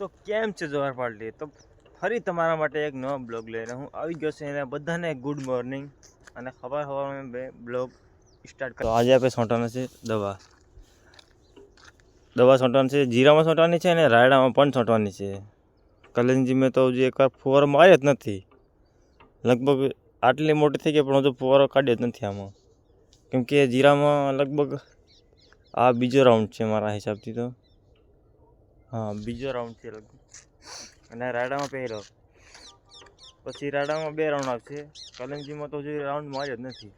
તો કેમ છે જોહર પાર્ટી તો ફરી તમારા માટે એક નવો બ્લોગ લઈને હું આવી ગયો છું. એને બધાને ગુડ મોર્નિંગ અને ખબર ખબર બે બ્લોગ સ્ટાર્ટ કરો આજે આપણે છોંટવાના છે દવા. દવા છોંટવાની છે. જીરામાં છોંટવાની છે અને રાયડામાં પણ છોંટવાની છે. કલંજી મેં તો હજી એકવાર ફુવારો માર્યો જ નથી. લગભગ આટલી મોટી થઈ ગઈ પણ હજુ ફુવારો કાઢ્યો જ નથી આમાં. કેમ કે જીરામાં લગભગ આ બીજો રાઉન્ડ છે મારા હિસાબથી તો. હા, બીજો રાઉન્ડ છે લગભગ. અને રાયડામાં પહેલો પછી રાયડામાં બે રાઉન્ડ આવશે. કલંજીમાં તો હજુ રાઉન્ડ માર્યો જ નથી.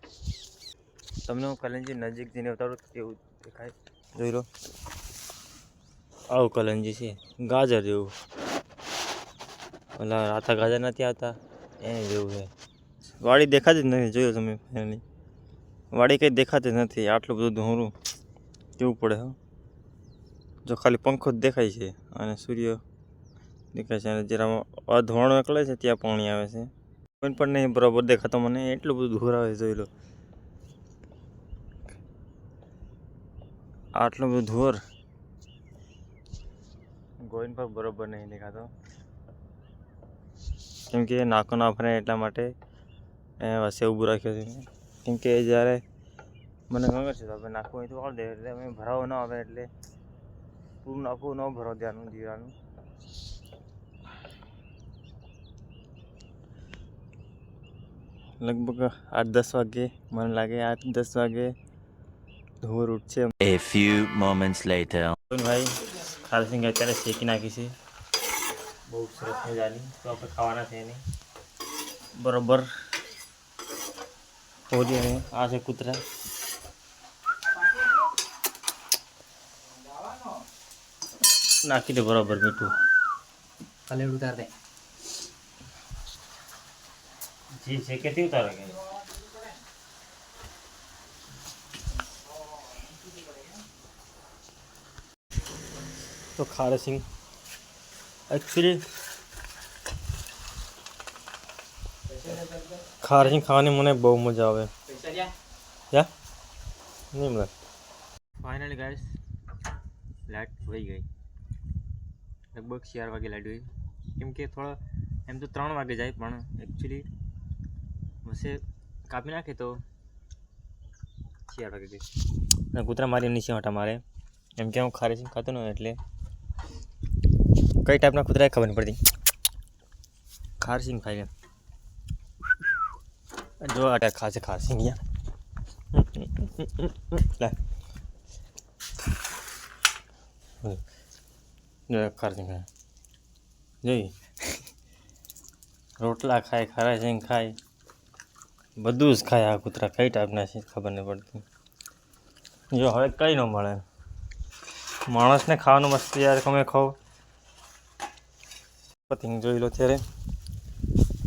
તમને હું કલંજી નજીક જઈને તો કેવું દેખાય? જોઈ લો. આવું કલંજી છે. ગાજર જેવું. ઓલા રાતા ગાજર નથી આવતા? એને જેવું છે. વાડી દેખાતી જ નથી. જોયું તમે ફાઇનલી વાડી કંઈ દેખાતી જ નથી. આટલું બધું ધોરું. કેવું પડે, હો? જો ખાલી પંખો જ દેખાય છે અને સૂર્ય દેખાય છે અને જરા અધવાણું એકલે છે ત્યાં પાણી આવે છે. કોઈ પણ નહીં, બરાબર દેખાતો મને એટલું બધું ધૂર આવે જોઈ લો. આટલું બધું ધોર ગોઈન પર બરોબર નહીં દેખાતો. કેમ કે નાકો ના ફરે એટલા માટે એ વસે ઊભું રાખ્યો છે. કેમ કે જ્યારે મને ખબર છે, તો આપણે નાખવું હોય તો દે, એટલે અમે ભરાવો ન આવે એટલે પૂરું નાખવું ન ભરો દેવાનું જીરાનું લગભગ આઠ દસ વાગે મને લાગે આઠ દસ વાગે ધોર ઉઠશે એ ફ્યુ મોમેન્ટ્સ લેટર ભાઈ ખાલસિંગ અત્યારે શેકી નાખી છે. બહુ સરસ મજાની. તો આપણે ખાવાના છે એની. બરોબર. હોરી અને આ છે કૂતરા. નાખી દે બરાબર મીઠું. ખાલી ઉતાર દે. જી છે કેટલી ઉતારે કે? તો ખારસિંગ એકચ્યુઅલી ખારસિંગ ખાવાની મને બહુ મજા આવે. યા? નહીં મળે. ફાઇનલી ગાઈસ લાઇટ વહી ગઈ. લગભગ ચાર વાગે ગઈ કેમ કે થોડો, એમ તો ત્રણ વાગે જાય, પણ એકચ્યુઅલી વસે કાપી નાખે તો ચાર વાગે જાય. કૂતરા મારી નીચે હતા મારે. એમ કે હું ખારી ખાતો ન એટલે કઈ ટાઈપના કૂતરા ખબર નહીં પડતી. ખારસિંગ ખાઈ લે. જો આ ખાશે ખારસિંગ યા લે. ખાય જોઈ. રોટલા ખાય ખારસિંગ ખાય. બધું જ ખાય આ કૂતરા. કઈ ટાઈપના છે ખબર નહીં પડતી. જો હવે કંઈ ન મળે. માણસને ખાવાનું મસ્ત યાર તમે ખાવ. પતિંગ જોઈ લો ત્યારે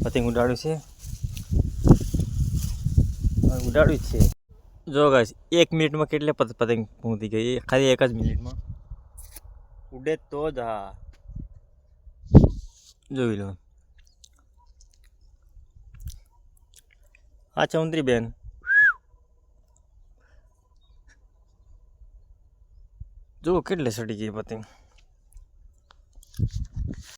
પતિંગ ઉડાડ્યું છે. ઉડાડ્યું છે. જો ગાઈસ એક મિનિટમાં કેટલે પત- પતંગ પહોંચી ગઈ? ખાલી એક જ મિનિટમાં. ઉડે તો જ હા. જોઈ લો. હા ચૌધરી બેન જુઓ કેટલે સડી ગઈ પતંગ.